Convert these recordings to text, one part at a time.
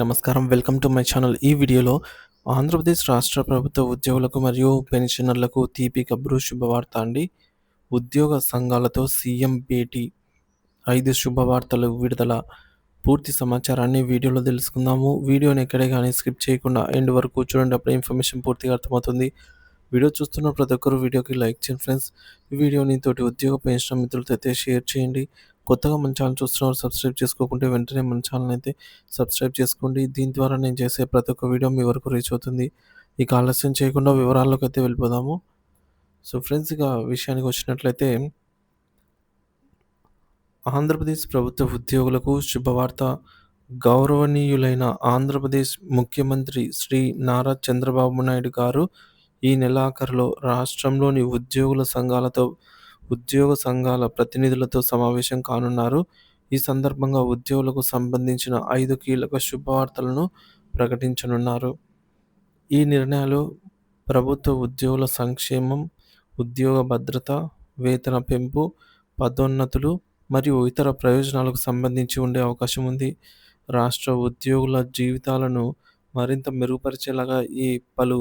నమస్కారం. Welcome to my channel. ఈ వీడియోలో ఆంధ్రప్రదేశ్ రాష్ట్ర ప్రభుత్వ ఉద్యోగులకు మరియు పెన్షనర్లకు తీపి కబురు శుభవార్త అండి. ఉద్యోగ సంఘాలతో సీఎం భేటీ. ఐదు శుభవార్తలు విడుదల. పూర్తి సమాచారాన్ని వీడియోలో తెలుసుకుందాము. వీడియోని ఎక్కడే కానీ స్కిప్ చేయకుండా ఎండ్ వరకు చూడండి. అప్పుడు ఇన్ఫర్మేషన్ పూర్తిగా అర్థమవుతుంది. వీడియో చూస్తున్న ప్రతి ఒక్కరు వీడియోకి లైక్ చేయండి ఫ్రెండ్స్. ఈ వీడియోని తోటి ఉద్యోగ పెన్షన్ మిత్రులతో అయితే షేర్ చేయండి. కొత్తగా మన ఛానల్ చూస్తున్నారు సబ్స్క్రైబ్ చేసుకోకుంటే వెంటనే మన ఛానల్ అయితే సబ్స్క్రైబ్ చేసుకోండి. దీని ద్వారా నేను చేసే ప్రతి ఒక్క వీడియో మీ వరకు రీచ్ అవుతుంది. ఇక ఆలస్యం చేయకుండా వివరాల్లోకి అయితే వెళ్ళిపోదాము. సో ఫ్రెండ్స్ ఇక విషయానికి వచ్చినట్లయితే ఆంధ్రప్రదేశ్ ప్రభుత్వ ఉద్యోగులకు శుభవార్త. గౌరవనీయులైన ఆంధ్రప్రదేశ్ ముఖ్యమంత్రి శ్రీ నారా చంద్రబాబు నాయుడు గారు ఈ నెలాఖరులో రాష్ట్రంలోని ఉద్యోగుల సంఘాలతో ఉద్యోగ సంఘాల ప్రతినిధులతో సమావేశం కానున్నారు. ఈ సందర్భంగా ఉద్యోగులకు సంబంధించిన ఐదు కీలక శుభవార్తలను ప్రకటించనున్నారు. ఈ నిర్ణయాలు ప్రభుత్వ ఉద్యోగుల సంక్షేమం ఉద్యోగ భద్రత వేతన పెంపు పదోన్నతులు మరియు ఇతర ప్రయోజనాలకు సంబంధించి ఉండే అవకాశం ఉంది. రాష్ట్ర ఉద్యోగుల జీవితాలను మరింత మెరుగుపరిచేలాగా ఈ పలు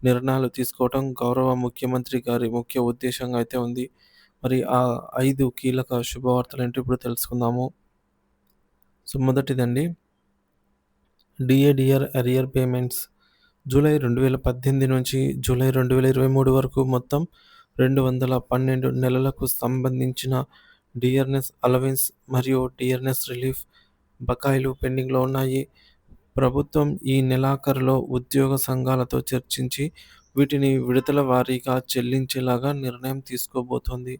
నిర్ణయాలు తీసుకోవడం గౌరవ ముఖ్యమంత్రి గారి ముఖ్య ఉద్దేశంగా అయితే ఉంది. మరి ఆ ఐదు కీలక శుభవార్తలు ఏంటో ఇప్పుడు తెలుసుకుందాము. So మొదటిదండి. DA DR arrear payments. July రెండు వేల పద్దెనిమిది నుంచి జూలై రెండు వేల ఇరవై మూడు వరకు మొత్తం రెండు వందల పన్నెండు నెలలకు సంబంధించిన డిఆర్ఎస్ అలవెన్స్ మరియు డిఆర్ఎస్ రిలీఫ్ బకాయిలు పెండింగ్లో ఉన్నాయి. ప్రభుత్వం ఈ నెలాఖరులో ఉద్యోగ సంఘాలతో చర్చించి వీటిని విడతల వారీగా చెల్లించేలాగా నిర్ణయం తీసుకోబోతోంది.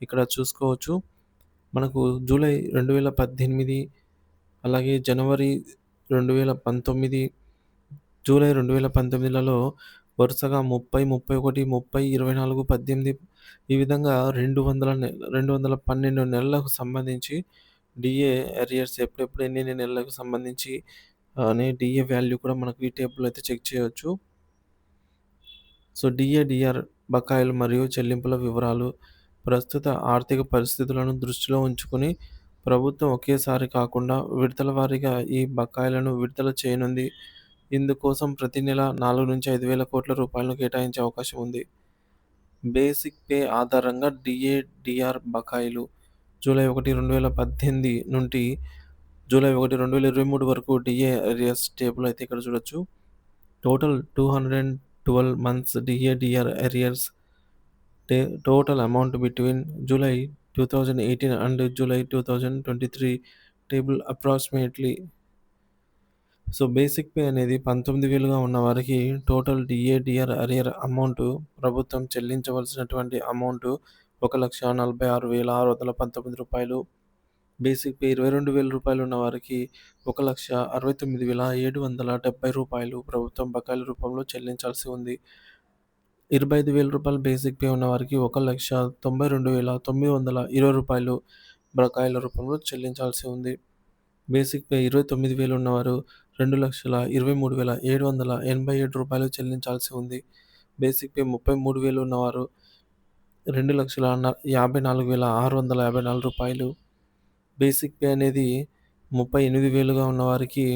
ఇక్కడ చూసుకోవచ్చు. మనకు జూలై రెండు వేల పద్దెనిమిది అలాగే జనవరి రెండు వేల పంతొమ్మిది జూలై రెండు వేల పంతొమ్మిదిలలో వరుసగా ముప్పై ముప్పై ఒకటి ముప్పై ఇరవై నాలుగు పద్దెనిమిది ఈ విధంగా రెండు వందల రెండు వందల పన్నెండు నెలలకు సంబంధించి డిఏ అరియర్స్ ఎప్పుడెప్పుడు ఎన్ని నెలలకు సంబంధించి అనే డిఏ వాల్యూ కూడా మనకు ఈ టేబుల్ అయితే చెక్ చేయవచ్చు సో డిఏ డిఆర్ బకాయిలు మరియు చెల్లింపుల వివరాలు ప్రస్తుత ఆర్థిక పరిస్థితులను దృష్టిలో ఉంచుకుని ప్రభుత్వం ఒకేసారి కాకుండా విడతల వారీగా ఈ బకాయిలను విడుదల చేయనుంది. ఇందుకోసం ప్రతి నెల నాలుగు నుంచి ఐదు వేల కోట్ల రూపాయలను కేటాయించే అవకాశం ఉంది. బేసిక్ పే ఆధారంగా డిఏ డిఆర్ బకాయిలు జూలై ఒకటి రెండు వేల పద్దెనిమిది నుండి జూలై ఒకటి రెండు వేల ఇరవై మూడు వరకు డిఏ అరియర్స్ టేబుల్ అయితే ఇక్కడ చూడొచ్చు. Total two hundred and twelve months DA DR arrears total amount between July two thousand eighteen and July two thousand twenty three table approximately so basic pay అనేది పంతొమ్మిది వేలుగా ఉన్న వారికి టోటల్ డిఏడిఆర్ అరియర్ అమౌంట్ ప్రభుత్వం చెల్లించవలసినటువంటి amount ఒక లక్ష నలభై ఆరు వేల ఆరు వందల పంతొమ్మిది రూపాయలు. బేసిక్ పే ఇరవై రెండు వేల రూపాయలు ఉన్న వారికి ఒక లక్ష అరవై తొమ్మిది వేల ఏడు వందల డెబ్బై రూపాయలు ప్రభుత్వం బకాయిల రూపంలో చెల్లించాల్సి ఉంది. ఇరవై ఐదు వేల రూపాయలు బేసిక్ పే ఉన్న వారికి ఒక లక్ష తొంభై రెండు వేల తొమ్మిది వందల ఇరవై రూపాయలు బకాయిల రూపంలో చెల్లించాల్సి ఉంది. బేసిక్ పే ఇరవై తొమ్మిది వేలు ఉన్నవారు రెండు లక్షల ఇరవై మూడు వేల ఏడు వందల ఎనభై ఏడు రూపాయలు చెల్లించాల్సి ఉంది. బేసిక్ పే ముప్పై మూడు వేలు ఉన్నవారు రెండు లక్షల యాభై నాలుగు వేల ఆరు వందల యాభై నాలుగు రూపాయలు. బేసిక్ పే అనేది ముప్పై ఎనిమిది వేలుగా ఉన్నవారికి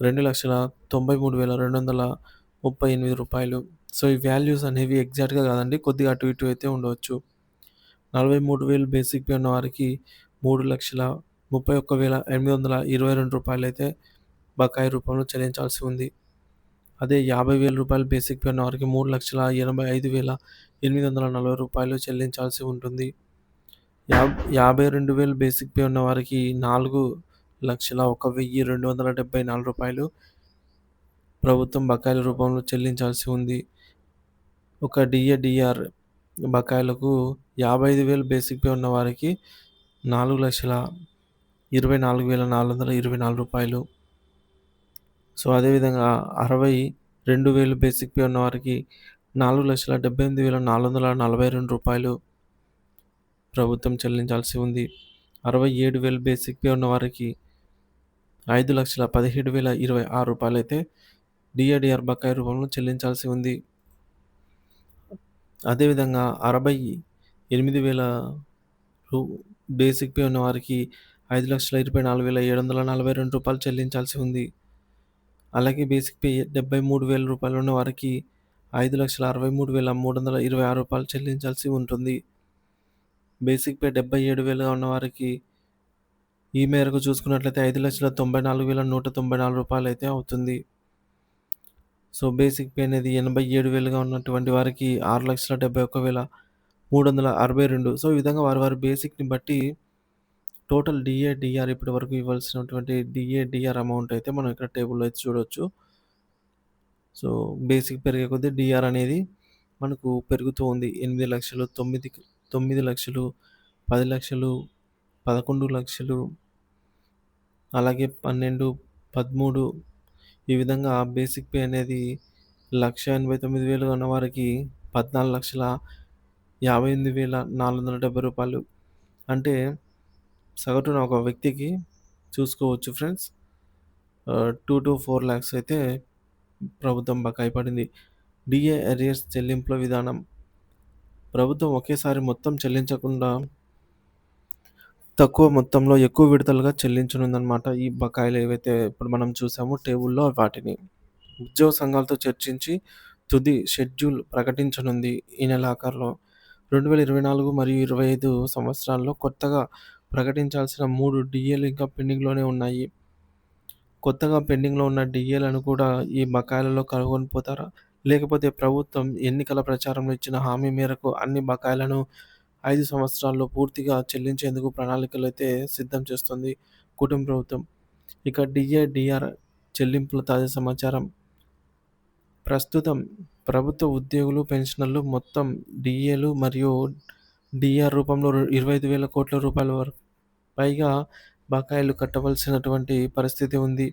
రెండు లక్షల తొంభై మూడు వేల రెండు వందల ముప్పై ఎనిమిది రూపాయలు. సో ఈ వాల్యూస్ అనేవి ఎగ్జాక్ట్గా కాదండి. కొద్దిగా అటు ఇటు అయితే ఉండవచ్చు. నలభై మూడు వేలు బేసిక్ పే ఉన్న వారికి మూడు లక్షల ముప్పై ఒక్క వేల ఎనిమిది వందల ఇరవై రెండు రూపాయలు అయితే బకాయి రూపంలో చెల్లించాల్సి ఉంది. అదే యాభై వేల రూపాయలు బేసిక్ పే ఉన్న వారికి మూడు లక్షల ఎనభై ఐదు వేల ఎనిమిది వందల నలభై రూపాయలు చెల్లించాల్సి ఉంటుంది. యా యాభై రెండు వేలు బేసిక్ పే ఉన్న వారికి నాలుగు లక్షల ఒక వెయ్యి రెండు వందల డెబ్బై నాలుగు రూపాయలు ప్రభుత్వం బకాయిల రూపంలో చెల్లించాల్సి ఉంది. ఒక డిఏడిఆర్ బకాయిలకు యాభై ఐదు వేలు బేసిక్ పే ఉన్న వారికి నాలుగు లక్షల ఇరవై నాలుగు వేల నాలుగు వందల ఇరవై నాలుగు రూపాయలు. సో అదేవిధంగా అరవై రెండు వేలు బేసిక్ పే ఉన్న వారికి నాలుగు లక్షల డెబ్బై ఎనిమిది వేల నాలుగు వందల నలభై రెండు రూపాయలు ప్రభుత్వం చెల్లించాల్సి ఉంది. అరవై ఏడు వేలు బేసిక్ పే ఉన్న వారికి ఐదు లక్షల పదిహేడు వేల ఇరవై ఆరు రూపాయలు అయితే డిఏడిఆర్ బకాయి రూపంలో చెల్లించాల్సి ఉంది. అదేవిధంగా అరవై ఎనిమిది వేల రూ బేసిక్ పే ఉన్నవారికి ఐదు లక్షల ఇరవై నాలుగు వేల ఏడు వందల నలభై రెండు రూపాయలు చెల్లించాల్సి ఉంది. అలాగే బేసిక్ పే డెబ్బై మూడు వేల రూపాయలు ఉన్న వారికి ఐదు లక్షల అరవై మూడు వేల మూడు వందల ఇరవై ఆరు రూపాయలు చెల్లించాల్సి ఉంటుంది. బేసిక్ పే డెబ్బై ఏడు వేలుగా ఉన్నవారికి ఈ మేరకు చూసుకున్నట్లయితే ఐదు లక్షల తొంభై నాలుగు వేల నూట తొంభై నాలుగు రూపాయలు అయితే అవుతుంది. సో బేసిక్ పే అనేది ఎనభై ఏడు వేలుగా ఉన్నటువంటి వారికి ఆరు లక్షల డెబ్బై ఒక్క వేల మూడు వందల అరవై రెండు. సో ఈ విధంగా వారి వారి బేసిక్ని బట్టి టోటల్ డిఏ డిఆర్ ఇప్పటి వరకు ఇవ్వాల్సినటువంటి డిఏ డిఆర్ అమౌంట్ అయితే మనం ఇక్కడ టేబుల్లో అయితే చూడవచ్చు సో బేసిక్ పెరిగే కొద్దీ డిఆర్ అనేది మనకు పెరుగుతూ ఉంది. ఎనిమిది లక్షలు తొమ్మిది తొమ్మిది లక్షలు పది లక్షలు పదకొండు లక్షలు అలాగే పన్నెండు పదమూడు ఈ విధంగా బేసిక్ పే అనేది లక్ష ఎనభై తొమ్మిది వేలు ఉన్న వారికి రూ. 14,58,470 అంటే సగటున ఒక వ్యక్తికి చూసుకోవచ్చు ఫ్రెండ్స్. ఆహ్, 2-4 లాక్స్ అయితే ప్రభుత్వం బకాయి పడింది. డిఏ ఎరియర్స్ చెల్లింపుల విధానం. ప్రభుత్వం ఒకేసారి మొత్తం చెల్లించకుండా తక్కువ మొత్తంలో ఎక్కువ విడతలుగా చెల్లించనుందనమాట. ఈ బకాయిలు ఏవైతే ఇప్పుడు మనం చూసామో టేబుల్‌లో వాటిని. ఉద్యోగ సంఘాలతో చర్చించి తుది షెడ్యూల్ ప్రకటించనుంది ఈ నెలాఖరులో. 2024 మరియు 25 సంవత్సరాల్లో కొత్తగా ప్రకటించాల్సిన మూడు డీఏలు ఇంకా పెండింగ్‌లోనే ఉన్నాయి. కొత్తగా పెండింగ్‌లో ఉన్న డిఏలను కూడా ఈ బకాయిలలో కనుగొనిపోతారా? లేకపోతే ప్రభుత్వం ఎన్నికల ప్రచారంలో ఇచ్చిన హామీ మేరకు అన్ని బకాయిలను ఐదు సంవత్సరాల్లో పూర్తిగా చెల్లించేందుకు ప్రణాళికలైతే సిద్ధం చేస్తుంది కూటమి ప్రభుత్వం. ఇక డీఏ, చెల్లింపుల తాజా సమాచారం. ప్రస్తుతం ప్రభుత్వ ఉద్యోగులు, పెన్షనర్లు మొత్తం డీఏలు మరియు డిఆర్ రూపంలో ఇరవై ఐదు వేల కోట్ల రూపాయల వరకు పైగా బకాయిలు కట్టవలసినటువంటి పరిస్థితి ఉంది.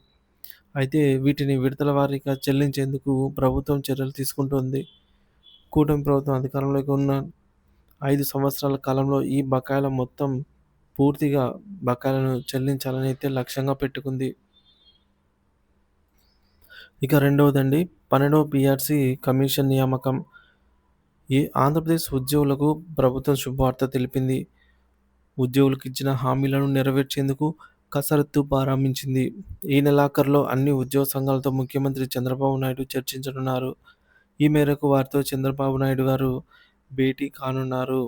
అయితే వీటిని విడతల వారీగా చెల్లించేందుకు ప్రభుత్వం చర్యలు తీసుకుంటుంది కూటమి ప్రభుత్వం అధికారంలోకి ఉన్న ఐదు సంవత్సరాల కాలంలో ఈ బకాయిల మొత్తం పూర్తిగా బకాయిలను చెల్లించాలని అయితే లక్ష్యంగా పెట్టుకుంది. ఇక రెండవదండి పన్నెండవ పిఆర్సి కమిషన్ నియామకం. ఈ ఆంధ్రప్రదేశ్ ఉద్యోగులకు ప్రభుత్వం శుభవార్త తెలిపింది. ఉద్యోగులకు ఇచ్చిన హామీలను నెరవేర్చేందుకు కసరత్తు ప్రారంభించింది. ఈ నెలాఖరులో అన్ని ఉద్యోగ సంఘాలతో ముఖ్యమంత్రి చంద్రబాబు నాయుడు చర్చించనున్నారు. ఈ మేరకు వారితో చంద్రబాబు నాయుడు గారు భేటీ కానున్నారు.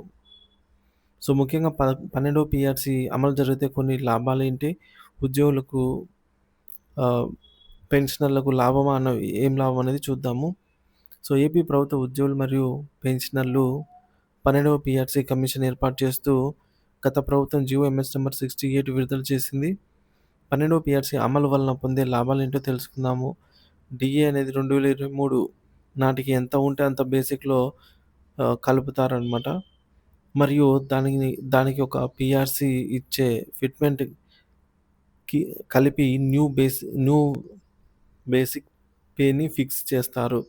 సో, ముఖ్యంగా ప 12వ పీఆర్సీ అమలు జరిగితే కొన్ని లాభాలేంటి? ఉద్యోగులకు ఆహ్, పెన్షనర్లకు లాభమా అన్న ఏం లాభం అనేది చూద్దాము. సో, ఏపీ ప్రభుత్వ ఉద్యోగులు మరియు పెన్షనర్లు 12వ పీఆర్సీ కమిషన్ ఏర్పాటు చేస్తూ గత ప్రభుత్వం జీవో ఎంఎస్ నంబర్ 68 విడుదల చేసింది. 12వ పీఆర్సీ అమలు వలన పొందే లాభాలేంటో తెలుసుకుందాము. డీఏ అనేది 2023 నాటికి ఎంత ఉంటే అంత బేసిక్‌లో కలుపుతారనమాట. మరియు దానిని దానికి ఒక పిఆర్సి ఇచ్చే ఫిట్‌మెంట్‌కి కలిపి న్యూ బేస్ న్యూ బేసిక్ పేని ఫిక్స్ చేస్తారు.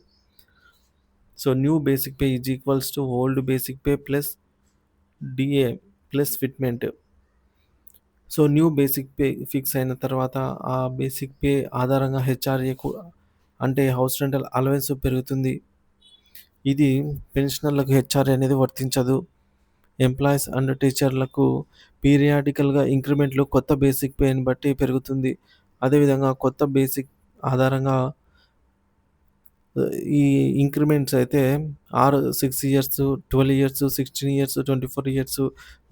So, new basic pay is equals to old basic pay plus DA plus fitment. So, new basic pay fix అయిన తర్వాత ఆ బేసిక్ పే ఆధారంగా హెచ్ఆర్ఏకు అంటే హౌస్ రెంటల్ అలవెన్స్ పెరుగుతుంది. ఇది పెన్షనర్లకు హెచ్ఆర్ఏ అనేది వర్తించదు. ఎంప్లాయీస్ అండ్ టీచర్లకు పీరియాడికల్‌గా ఇంక్రిమెంట్లు కొత్త బేసిక్ పేని బట్టి పెరుగుతుంది. అదేవిధంగా కొత్త బేసిక్ ఆధారంగా ఈ ఇంక్రిమెంట్స్ అయితే ఆరు six years, 12 years, 16 years, 24 years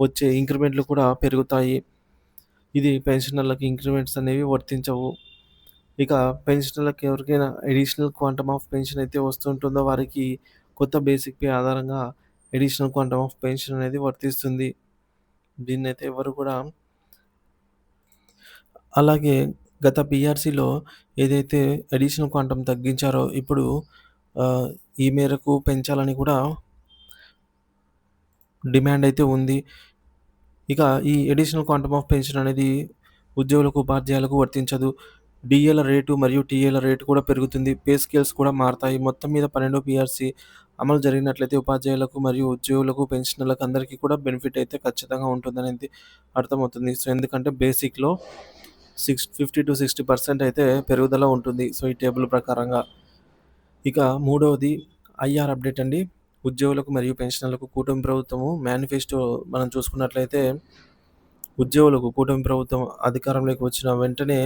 వచ్చే ఇంక్రిమెంట్లు కూడా పెరుగుతాయి. ఇది పెన్షనర్లకు ఇంక్రిమెంట్స్ అనేవి వర్తించవు. ఇక పెన్షనర్లకు ఎవరికైనా అడిషనల్ క్వాంటమ్ ఆఫ్ పెన్షన్ అయితే వస్తుంటుందో వారికి కొత్త బేసిక్ పే ఆధారంగా అడిషనల్ క్వాంటమ్ ఆఫ్ పెన్షన్ అనేది వర్తిస్తుంది. దీన్నైతే ఎవరు కూడా అలాగే గత పిఆర్సీలో ఏదైతే అడిషనల్ క్వాంటమ్ తగ్గించారో ఇప్పుడు ఈ మేరకు పెంచాలని కూడా డిమాండ్ అయితే ఉంది. ఇక ఈ అడిషనల్ క్వాంటమ్ ఆఫ్ పెన్షన్ అనేది ఉద్యోగులకు, ఉపాధ్యాయులకు వర్తించదు. డీఏల రేటు మరియు టీఏల రేటు కూడా పెరుగుతుంది. పే స్కేల్స్ కూడా మారతాయి. మొత్తం మీద పన్నెండు పిఆర్సీ అమలు జరిగినట్లయితే ఉపాధ్యాయులకు మరియు ఉద్యోగులకు, పెన్షనర్లకు అందరికీ కూడా బెనిఫిట్ అయితే ఖచ్చితంగా ఉంటుందనేది అర్థమవుతుంది. సో, ఎందుకంటే బేసిక్‌లో సిక్స్ 50-60% అయితే పెరుగుదల ఉంటుంది. సో, ఈ టేబుల్ ప్రకారంగా. ఇక మూడవది ఐఆర్ అప్డేట్ అండి. ఉద్యోగులకు మరియు పెన్షనర్లకు కూటమి ప్రభుత్వము మేనిఫెస్టో మనం చూసుకున్నట్లయితే ఉద్యోగులకు కూటమి ప్రభుత్వం అధికారంలోకి వచ్చిన వెంటనే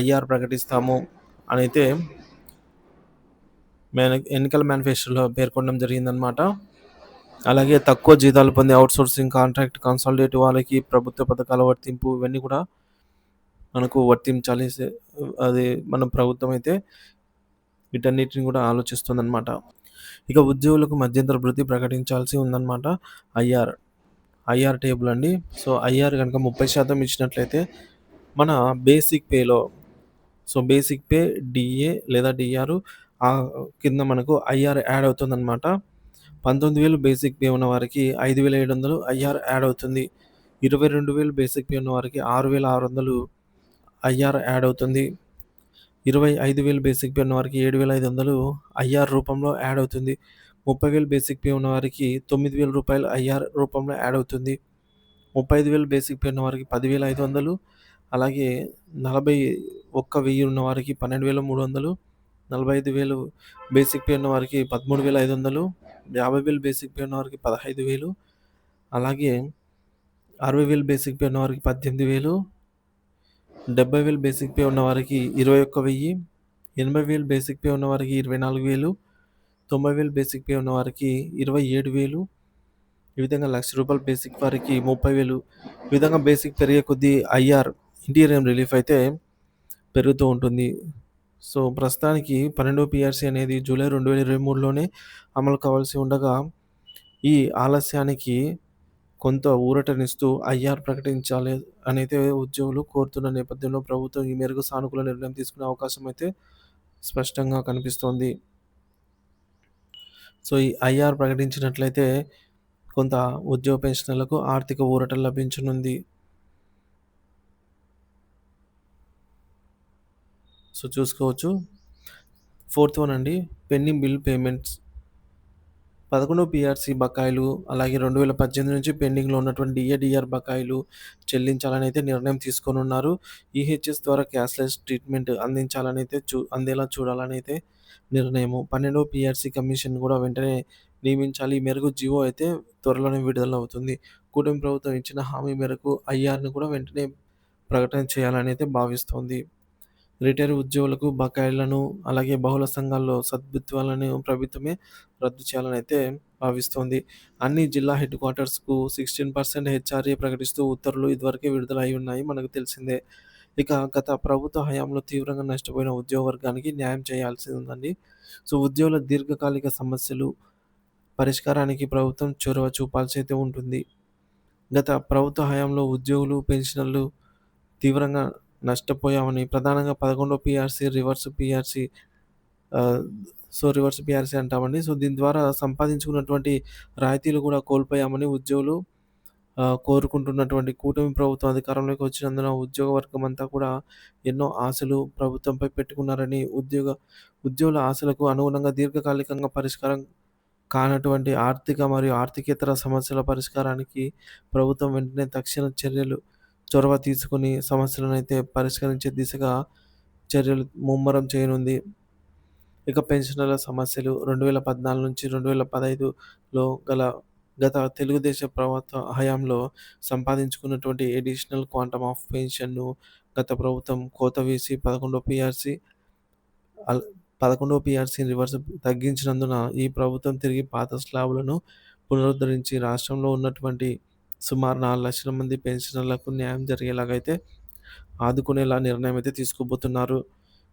ఐఆర్ ప్రకటిస్తాము. అనైతే మేన ఎన్నికల మేనిఫెస్టోలో పేర్కొనడం జరిగిందనమాట. అలాగే తక్కువ జీతాలు పొందే అవుట్సోర్సింగ్ కాంట్రాక్ట్, కన్సాలిడేట్ వాళ్ళకి ప్రభుత్వ పథకాల వర్తింపు ఇవన్నీ కూడా మనకు వర్తించాలి. అది మన ప్రభుత్వం అయితే వీటన్నిటిని కూడా ఆలోచిస్తుందన్నమాట ఇక ఉద్యోగులకు మధ్యంతర భృతి ప్రకటించాల్సి ఉందన్నమాట ఐఆర్, ఐఆర్ టేబుల్ అండి. సో, ఐఆర్ కనుక ముప్పై శాతం ఇచ్చినట్లయితే మన బేసిక్ పేలో సో, బేసిక్ పే, డీఏ లేదా డిఆర్ కింద మనకు ఐఆర్ యాడ్ అవుతుంది అనమాట పంతొమ్మిది వేలు బేసిక్ పే ఉన్న వారికి ఐదు వేల ఏడు వందలు ఐఆర్ యాడ్ అవుతుంది. ఇరవై రెండు వేలు బేసిక్ పే ఉన్న వారికి ఆరు వేల ఆరు వందలు ఐఆర్ యాడ్ అవుతుంది. ఇరవై ఐదు వేలు బేసిక్ పే ఉన్న వారికి ఏడు వేల ఐదు వందలు ఐఆర్ రూపంలో యాడ్ అవుతుంది. ముప్పై వేలు బేసిక్ పే ఉన్న వారికి తొమ్మిది వేల రూపాయలు ఐఆర్ రూపంలో యాడ్ అవుతుంది. ముప్పై ఐదు వేలు బేసిక్ పే ఉన్న వారికి పదివేల ఐదు వందలు అలాగే నలభై ఒక్క వెయ్యి ఉన్న వారికి పన్నెండు వేల మూడు వందలు నలభై ఐదు వేలు బేసిక్ పే ఉన్న వారికి పదమూడు వేల ఐదు వందలు యాభై వేలు బేసిక్ పే ఉన్న వారికి పదహైదు వేలు అలాగే అరవై వేలు బేసిక్ పే ఉన్నవారికి పద్దెనిమిది వేలు డెబ్బై వేలు బేసిక్ పే ఉన్నవారికి ఇరవై ఒక్క వెయ్యి ఎనభై వేలు బేసిక్ పే ఉన్నవారికి ఇరవై నాలుగు వేలు తొంభై వేలు బేసిక్ పే ఉన్నవారికి ఇరవై ఏడు వేలు ఈ విధంగా లక్ష రూపాయలు బేసిక్ వారికి ముప్పై వేలు ఈ విధంగా బేసిక్ పెరిగే కొద్దీ ఐఆర్ ఇంటీరియర్ రిలీఫ్ అయితే పెరుగుతూ ఉంటుంది. సో, ప్రస్తుతానికి పన్నెండు పిఆర్సీ అనేది జూలై 2023లోనే అమలు కావాల్సి ఉండగా, ఈ ఆలస్యానికి కొంత ఊరటనిస్తూ ఐఆర్ ప్రకటించాలి అనైతే ఉద్యోగులు కోరుతున్న నేపథ్యంలో ప్రభుత్వం ఈ మేరకు సానుకూల నిర్ణయం తీసుకునే అవకాశం అయితే స్పష్టంగా కనిపిస్తోంది. సో, ఈ ఐఆర్ ప్రకటించినట్లయితే కొంత ఉద్యోగ పెన్షనర్లకు ఆర్థిక ఊరట లభించనుంది. సో, చూసుకోవచ్చు. ఫోర్త్ వన్ అండి. Pending bill payments. పదకొండు పిఆర్సీ బకాయిలు అలాగే 2018 నుంచి పెండింగ్‌లో ఉన్నటువంటి డిఏడిఆర్ బకాయిలు చెల్లించాలని అయితే నిర్ణయం తీసుకోనున్నారు. ఈహెచ్ఎస్ ద్వారా క్యాష్‌లెస్ ట్రీట్మెంట్ అందించాలని అయితే చూ అందేలా చూడాలని అయితే నిర్ణయము. పన్నెండవ పిఆర్సీ కమిషన్ కూడా వెంటనే నియమించాలి. ఈ మేరకు జీవో అయితే త్వరలోనే విడుదలవుతుంది. కూటమి ప్రభుత్వం ఇచ్చిన హామీ మేరకు ఐఆర్‌ని కూడా వెంటనే ప్రకటన చేయాలని అయితే భావిస్తోంది. రిటైర్ ఉద్యోగులకు బకాయిలను అలాగే బహుళ సంఘాల్లో సద్భుత్వాలను ప్రభుత్వమే రద్దు చేయాలని అయితే భావిస్తోంది. అన్ని జిల్లా హెడ్ క్వార్టర్స్‌కు 16% హెచ్ఆర్ఏ ప్రకటిస్తూ ఉత్తర్వులు ఇదివరకే విడుదల అయి ఉన్నాయి మనకు తెలిసిందే. ఇక గత ప్రభుత్వ హయాంలో తీవ్రంగా నష్టపోయిన ఉద్యోగ వర్గానికి న్యాయం చేయాల్సి ఉందండి. సో, ఉద్యోగుల దీర్ఘకాలిక సమస్యలు పరిష్కారానికి ప్రభుత్వం చొరవ చూపాల్సి అయితే ఉంటుంది. గత ప్రభుత్వ హయాంలో ఉద్యోగులు, పెన్షనర్లు తీవ్రంగా నష్టపోయామని ప్రధానంగా 11వ PRC, reverse PRC so, reverse PRC అంటామండి. సో, దీని ద్వారా సంపాదించుకున్నటువంటి రాయితీలు కూడా కోల్పోయామని ఉద్యోగులు కోరుకుంటున్నటువంటి కూటమి ప్రభుత్వం అధికారంలోకి వచ్చినందున ఉద్యోగ వర్గం అంతా కూడా ఎన్నో ఆశలు ప్రభుత్వంపై పెట్టుకున్నారని, ఉద్యోగ ఉద్యోగుల ఆశలకు అనుగుణంగా దీర్ఘకాలికంగా పరిష్కారం కానటువంటి ఆర్థిక మరియు ఆర్థికేతర సమస్యల పరిష్కారానికి ప్రభుత్వం వెంటనే తక్షణ చర్యలు చొరవ తీసుకుని సమస్యలను అయితే పరిష్కరించే దిశగా చర్యలు ముమ్మరం చేయనుంది. ఇక పెన్షనర్ల సమస్యలు 2014 నుంచి 2015లో గల గత తెలుగుదేశం ప్రభుత్వ హయాంలో సంపాదించుకున్నటువంటి ఎడిషనల్ క్వాంటమ్ ఆఫ్ పెన్షన్‌ను గత ప్రభుత్వం కోత వేసి 11వ పీఆర్సీ పదకొండో పీఆర్సీ రివర్స్ తగ్గించినందున ఈ ప్రభుత్వం తిరిగి పాత స్లాబులను పునరుద్ధరించి రాష్ట్రంలో ఉన్నటువంటి సుమారు నాలుగు లక్షల మంది పెన్షనర్లకు న్యాయం జరిగేలాగైతే అయితే ఆదుకునేలా నిర్ణయం అయితే తీసుకోబోతున్నారు.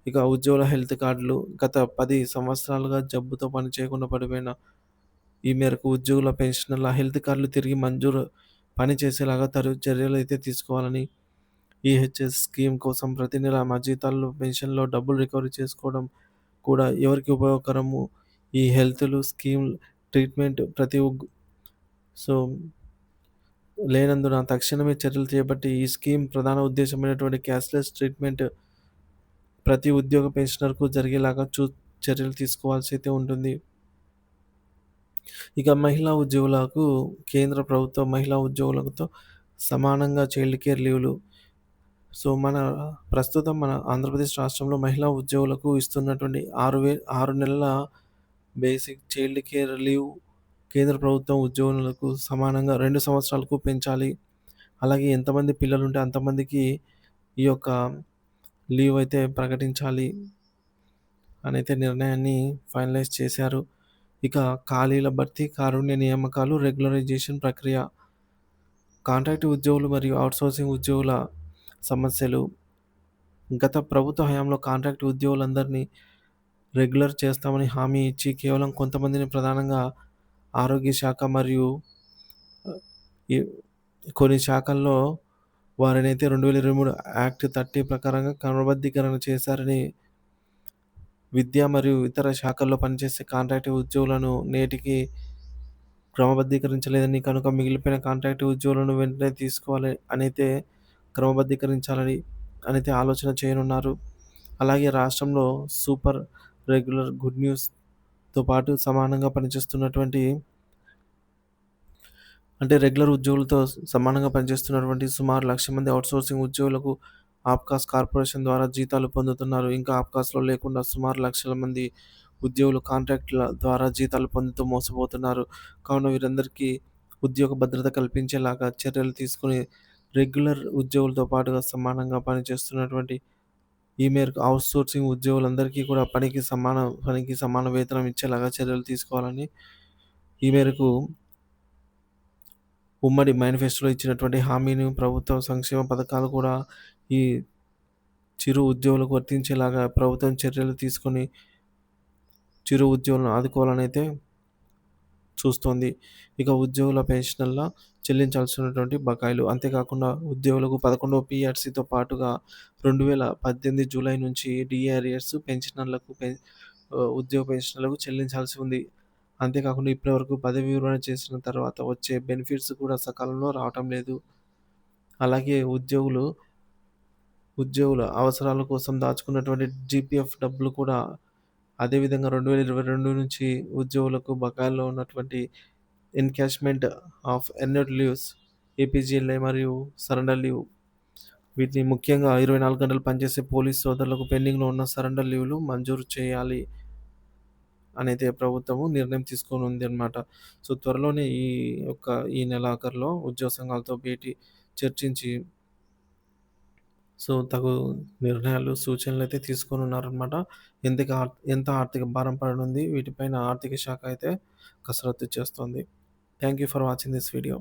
ఇక ఉద్యోగుల హెల్త్ కార్డులు గత పది సంవత్సరాలుగా జబ్బుతో పని చేయకుండా పడిపోయిన ఈ మేరకు ఉద్యోగుల, పెన్షనర్ల హెల్త్ కార్డులు తిరిగి మంజూరు పని చేసేలాగా తరు అయితే తీసుకోవాలని, ఈహెచ్ఎస్ స్కీమ్ కోసం ప్రతి నెల మా జీతాల్లో, పెన్షన్‌లో డబ్బులు రికవరీ చేసుకోవడం కూడా ఎవరికి ఉపయోగకరము. ఈ హెల్త్‌లు స్కీమ్ ట్రీట్మెంట్ ప్రతి సో, లేనందున తక్షణమే చర్యలు చేపట్టి ఈ స్కీమ్ ప్రధాన ఉద్దేశమైనటువంటి క్యాష్‌లెస్ ట్రీట్మెంట్ ప్రతి ఉద్యోగ పెన్షనర్‌కు జరిగేలాగా చూ చర్యలు తీసుకోవాల్సి అయితే ఉంటుంది. ఇక మహిళా ఉద్యోగులకు కేంద్ర ప్రభుత్వం మహిళా ఉద్యోగులతో సమానంగా చైల్డ్ కేర్ లీవ్‌లు సో, మన ప్రస్తుతం మన ఆంధ్రప్రదేశ్ రాష్ట్రంలో మహిళా ఉద్యోగులకు ఇస్తున్నటువంటి ఆరు వే ఆరు నెలల బేసిక్ చైల్డ్ కేర్ లీవ్ కేంద్ర ప్రభుత్వం ఉద్యోగులకు సమానంగా రెండు సంవత్సరాలకు పెంచాలి. అలాగే ఎంతమంది పిల్లలు ఉంటే అంతమందికి ఈ యొక్క లీవ్ అయితే ప్రకటించాలి. అనైతే నిర్ణయాన్ని ఫైనలైజ్ చేశారు. ఇక ఖాళీల భర్తీ, కారుణ్య నియామకాలు, రెగ్యులరైజేషన్ ప్రక్రియ, కాంట్రాక్ట్ ఉద్యోగులు మరియు అవుట్‌సోర్సింగ్ ఉద్యోగుల సమస్యలు. గత ప్రభుత్వ హయాంలో కాంట్రాక్ట్ ఉద్యోగులందరినీ రెగ్యులర్ చేస్తామని హామీ ఇచ్చి, కేవలం కొంతమందిని ప్రధానంగా ఆరోగ్య శాఖ మరియు కొన్ని శాఖల్లో వారినైతే 2023 యాక్ట్ 30 ప్రకారంగా క్రమబద్ధీకరణ చేశారని విద్య మరియు ఇతర శాఖల్లో పనిచేసే కాంట్రాక్ట్ ఉద్యోగులను నేటికి క్రమబద్ధీకరించలేదని, కనుక మిగిలిపోయిన కాంట్రాక్ట్ ఉద్యోగులను వెంటనే తీసుకోవాలి అనైతే క్రమబద్ధీకరించాలని అనైతే ఆలోచన చేయనున్నారు. అలాగే రాష్ట్రంలో సూపర్ రెగ్యులర్ గుడ్ న్యూస్ తో పాటు సమానంగా పనిచేస్తున్నటువంటి అంటే రెగ్యులర్ ఉద్యోగులతో సమానంగా పనిచేస్తున్నటువంటి సుమారు లక్ష మంది అవుట్‌సోర్సింగ్ ఉద్యోగులకు ఆప్కాస్ కార్పొరేషన్ ద్వారా జీతాలు పొందుతున్నారు. ఇంకా ఆప్కాస్‌లో లేకుండా సుమారు లక్షల మంది ఉద్యోగులు కాంట్రాక్ట్‌ల ద్వారా జీతాలు పొందుతూ మోసపోతున్నారు. కావున వీరందరికీ ఉద్యోగ భద్రత కల్పించేలాగా చర్యలు తీసుకొని రెగ్యులర్ ఉద్యోగులతో పాటుగా సమానంగా పనిచేస్తున్నటువంటి ఈ మేరకు అవుట్‌సోర్సింగ్ ఉద్యోగులందరికీ కూడా పనికి సమాన పనికి సమాన వేతనం ఇచ్చేలాగా చర్యలు తీసుకోవాలని ఈ మేరకు ఉమ్మడి మేనిఫెస్టోలో ఇచ్చినటువంటి హామీని ప్రభుత్వ సంక్షేమ పథకాలు కూడా ఈ చిరు ఉద్యోగులకు వర్తించేలాగా ప్రభుత్వం చర్యలు తీసుకొని చిరు ఉద్యోగులను ఆదుకోవాలని అయితే చూస్తోంది. ఇక ఉద్యోగుల పెన్షన్ల చెల్లించాల్సినటువంటి బకాయిలు. అంతేకాకుండా ఉద్యోగులకు 11వ పీఆర్సీతో పాటుగా 2018 జూలై నుంచి డిఆర్ఎస్ పెన్షనర్లకు పెన్ ఉద్యోగ పెన్షనర్లకు చెల్లించాల్సి ఉంది. అంతేకాకుండా ఇప్పటివరకు పదవి విరమణ చేసిన తర్వాత వచ్చే బెనిఫిట్స్ కూడా సకాలంలో రావటం లేదు. అలాగే ఉద్యోగులు ఉద్యోగుల అవసరాల కోసం దాచుకున్నటువంటి జీపీఎఫ్ డబ్బులు కూడా అదే విధంగా 2022 నుంచి ఉద్యోగులకు బకాయిలో ఉన్నటువంటి encashment of earned leaves, APGLI మరియు సరెండర్ లీవ్ వీటిని ముఖ్యంగా 24 గంటలు పనిచేసే పోలీస్ సోదరులకు పెండింగ్‌లో ఉన్న సరెండర్ లీవ్‌లు మంజూరు చేయాలి అనేది ప్రభుత్వము నిర్ణయం తీసుకోనుందనమాట. సో, త్వరలోనే ఈ యొక్క ఈ నెలాఖరులో ఉద్యోగ సంఘాలతో భేటీ చర్చించి సో, తగు నిర్ణయాలు, సూచనలు అయితే తీసుకొని ఉన్నారనమాట ఎంతగా ఎంత ఆర్థిక భారం పడనుంది వీటిపైన ఆర్థిక శాఖ అయితే కసరత్తు చేస్తుంది thank you for watching this video.